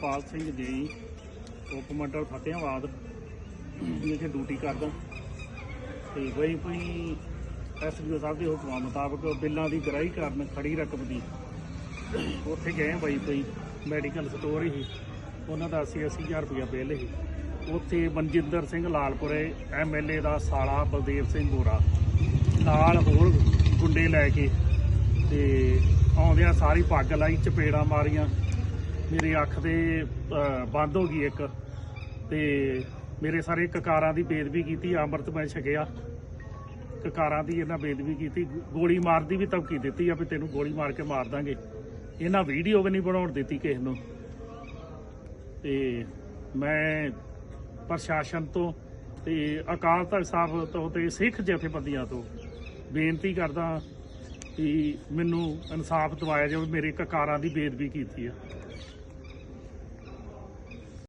ਅਮਰਪਾਲ ਸਿੰਘ ਜੀ ਉਪ ਮੰਡਲ ਫਤਿਆਬਾਦ ਵਿਖੇ ਡਿਊਟੀ ਕਰਦਾ। ਤੇ ਬਈ ਕੋਈ ਐਸਡੀਓ ਸਾਹਿਬ ਦੇ ਹੁਕਮਾਂ ਮੁਤਾਬਕ ਬਿੱਲਾਂ ਦੀ ਗ੍ਰਾਹੀ ਕਰਨ ਖੜੀ ਰਕਮ ਦੀ, ਉੱਥੇ ਗਏ ਬਾਈ ਕੋਈ ਮੈਡੀਕਲ ਸਟੋਰ ਹੀ, ਉਹਨਾਂ ਦਾ 80 ਹਜ਼ਾਰ ਰੁਪਇਆ ਬਿੱਲ ਸੀ ਉੱਥੇ ਮਨਜਿੰਦਰ ਸਿੰਘ ਲਾਲਪੁਰੇ ਐਮਐਲਏ ਦਾ ਸਾਲਾ ਬਲਦੇਵ ਸਿੰਘ ਗੋਰਾ ਨਾਲ ਹੋਰ ਗੁੰਡੇ ਲੈ ਕੇ, ਤੇ ਆਉਂਦਿਆਂ ਸਾਰੀ ਪੱਗ ਲਾਈ, ਚਪੇੜਾਂ ਮਾਰੀਆਂ। ਮੇਰੀ ਅੱਖ ਤੇ ਬੰਦ ਹੋ ਗਈ ਇੱਕ। ਤੇ ਮੇਰੇ ਸਾਰੇ ਕਕਾਰਾਂ ਦੀ ਬੇਦਬੀ ਕੀਤੀ, ਅੰਮ੍ਰਿਤ ਮੈਂ ਛਕਿਆ। ਕਕਾਰਾਂ ਦੀ ਇਹਨਾਂ ਬੇਦਬੀ ਕੀਤੀ, ਗੋਲੀ ਮਾਰ ਦੀ ਵੀ ਧਮਕੀ ਦਿੱਤੀ ਆ ਵੀ ਤੈਨੂੰ ਗੋਲੀ ਮਾਰ ਕੇ ਮਾਰ ਦਾਂਗੇ। ਇਹਨਾਂ ਵੀਡੀਓ ਵੀ ਨਹੀਂ ਬਣਾਉਣ ਦਿੱਤੀ ਕਿਸੇ ਨੂੰ। ਤੇ ਮੈਂ ਪ੍ਰਸ਼ਾਸਨ ਤੋਂ ਤੇ ਅਕਾਲ ਤਖਤ ਸਾਹਿਬ ਤੋਂ ਤੇ ਸਿੱਖ ਜਥੇਬੰਦੀਆਂ ਤੋਂ ਬੇਨਤੀ ਕਰਦਾ ਕਿ ਮੈਨੂੰ ਇਨਸਾਫ ਦਿਵਾਇਆ ਜਾਵੇ, ਮੇਰੇ ਕਕਾਰਾਂ ਦੀ ਬੇਦਬੀ ਕੀਤੀ ਆ।